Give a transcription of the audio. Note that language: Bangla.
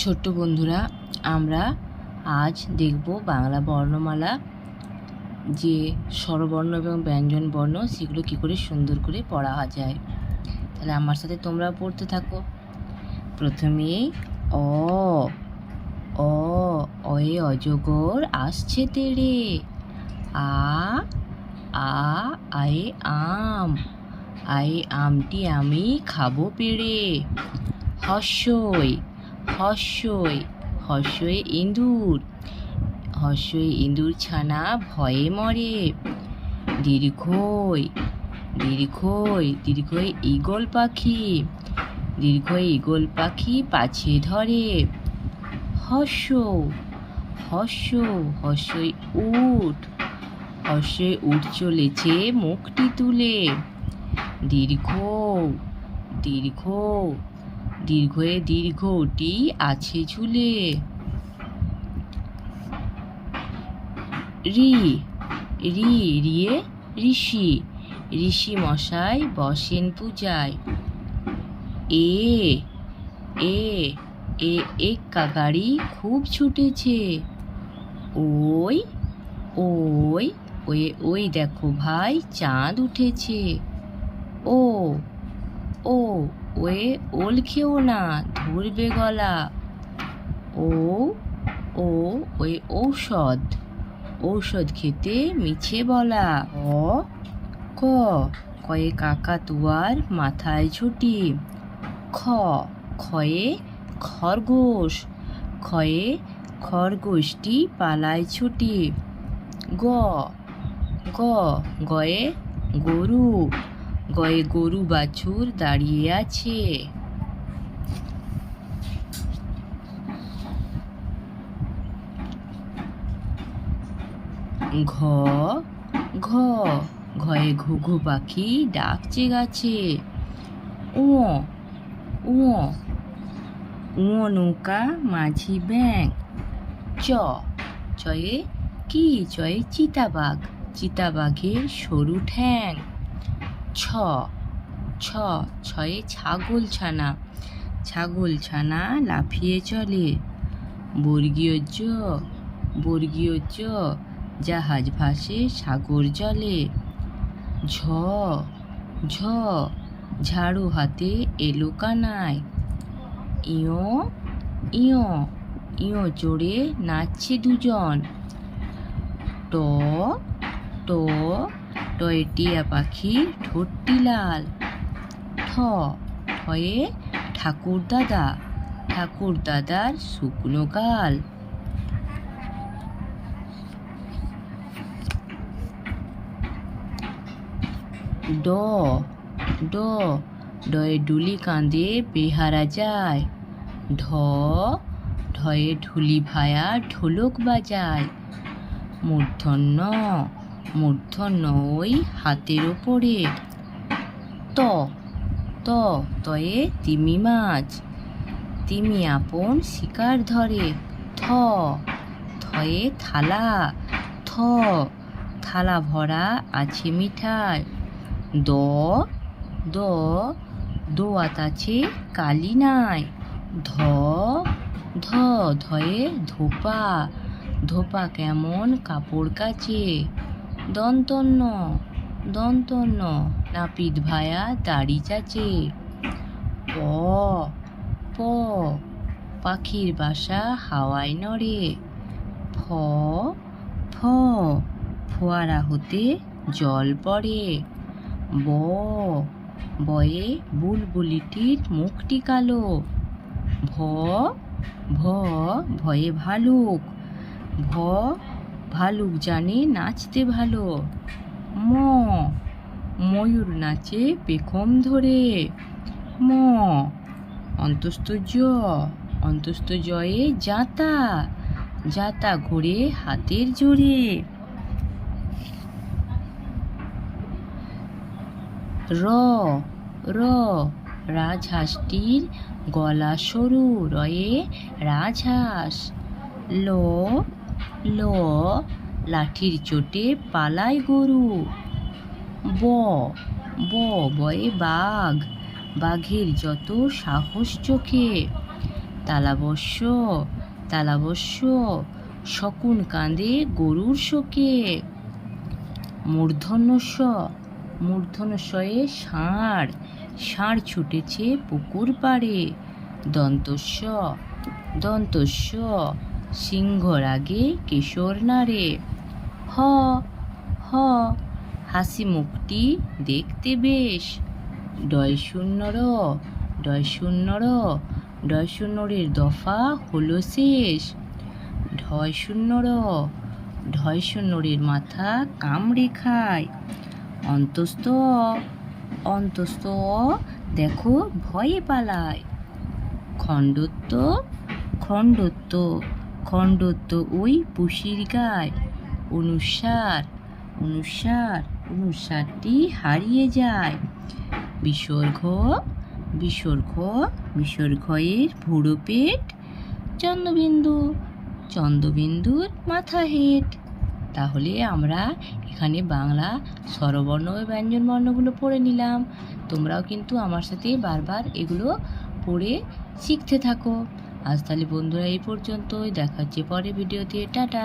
ছোট্ট বন্ধুরা, আমরা আজ দেখব বাংলা বর্ণমালা, যে স্বরবর্ণ এবং ব্যঞ্জন বর্ণ, সেগুলো কী করে সুন্দর করে পড়া যায়। তাহলে আমার সাথে তোমরা পড়তে থাকো। প্রথমেই অ অ, অয়ে অজগর আসছে তেড়ে। আ আ, আয়ে আম। আয়ে আমটি আমি খাব পেড়ে। হর্ষই হর্ষই হর্ষই ইঁদুর হর্ষই ইঁদুর ছানা ভয়ে মরে, দীর্ঘই দীর্ঘই দীর্ঘই ঈগল পাখি দীর্ঘ ঈগল পাখি পাছে ধরে হর্ষ হর্ষ হর্ষই উঠ হর্ষই উঠ চলেছে মুখটি তুলে দীর্ঘ দীর্ঘ দীর্ঘয়ে দীর্ঘটি আছে ঝুলে রি রি, রিয়ে ঋষি ঋষি মশাই বসেন পূজায়। এ এ এ এক কাকারি খুব ছুটেছে। ওই ওই ওই ওই দেখো ভাই চাঁদ উঠেছে। ও ও ওয়ে ওল খেও না, ধরবে গলা। ও ও, ওই ঔষধ। ঔষধ খেতে মিছে বলা। অ, ক কয়ে কাকা তুয়ার মাথায় ছুটি খ খয়ে খরগোশ। খয়ে খরগোশটি পালায় ছুটি। গ গ, গয়ে গরু। গয়ে গরু বাছুর দাঁড়িয়ে আছে। ঘ ঘ, ঘয়ে ঘুঘু পাখি ডাকছে গাছে। উ উ উ নৌকা, মাঝি ব্যাং চ, চয়ে কি? চয়ে চিতাবাঘ। চিতাবাঘের সরু ঠ্যাং। ছ ছ, ছয়ে ছাগল ছানা। ছাগল ছানা লাফিয়ে চলে। বর্গীয় জ বর্গীয় জ, জাহাজ ভাসে সাগর জলে। ঝ ঝ, ঝাড়ু হাতে এলো কানায়। ইয় ইয় ইয় চড়ে নাচছে দুজন। ট ট টয়ে টিয়া পাখির ঠোঁটটি লাল ঠ ঠয়ে ঠাকুর দাদা ঠাকুর দাদার শুকনো গাল ড ড, ডয়ে ডুলি কাঁদে বেহারা যায়। ঢ, ঢয়ে ঢুলি ভায়া ঢোলক বাজায়। মূর্ধন্য মূর্ধন্য ওই হাতের ওপরে ত ত, তয়ে তিমি মাছ। তিমি আপন শিকার ধরে। থ, থয়ে থালা। থ, থালা ভরা আছে মিঠাই। দ দ, দোয়াত আছে কালি নাই। ধ ধ, ধয়ে ধোপা। ধোপা কেমন কাপড় কাচে। দন্তন্য দন্তন্য। নাপিত ভায়া, দাড়ি চাচে। প প, পাখির বাসা হাওয়ায় নড়ে। ফ ফ, ফোয়ারা হতে জল পড়ে। ব, বয়ে বুলবুলিটির মুখটি কালো। ভ ভ, ভয়ে ভালুক। ভ ভালুক জানে নাচতে ভালো। ম, ময়ূর নাচে পেখম ধরে। ম, অন্তস্থ জ, অন্তস্থ জয়ে জাতা জাতা ঘোরে হাতের জোরে। র র, রাজহাঁসটির গলা সরু রয়ে রাজহাঁস। ল ল, লাঠির চোটে পালায় গরু। ব ব, বয়ে বাঘ। বাঘের যত সাহস চোখে। তালাবস্য তালাবস্য শকুন কাঁদে গরুর শোকে। মূর্ধন্য স মূর্ধন্য শয়ে ষাঁড়। ষাঁড় ছুটেছে পুকুর পাড়ে। দন্তস্ব দন্তস্ব সিংহ রাগে কিশোর নারে। হ হ হাসি মুখটি দেখতে বেশ। ডয় শূন্য র ডয় শূন্য র ডয় শূন্যরের দফা হলো শেষ। ঢয় শূন্য র ঢয় শূন্যরের মাথা কামড়ে খায়। অন্তস্থ অ, অন্তস্থ অ, দেখো ভয়ে পালায়। খণ্ডত্ব খণ্ডত্ব খণ্ডত্ব ওই পুষির গায়। অনুসার অনুসার, অনুসারটি হারিয়ে যায়। বিসর্গ বিসর্গ, বিসর্গয়ের ভুড়ো পেট চন্দ্রবিন্দু, চন্দ্রবিন্দুর মাথা হেট তাহলে আমরা এখানে বাংলা স্বরবর্ণ ও ব্যঞ্জন বর্ণগুলো পড়ে নিলাম। তোমরাও কিন্তু আমার সাথে বারবার এগুলো পড়ে শিখতে থাকো। আজ তাহলে বন্ধুরা এই পর্যন্তই। দেখা হচ্ছে পরে ভিডিওতে টাটা!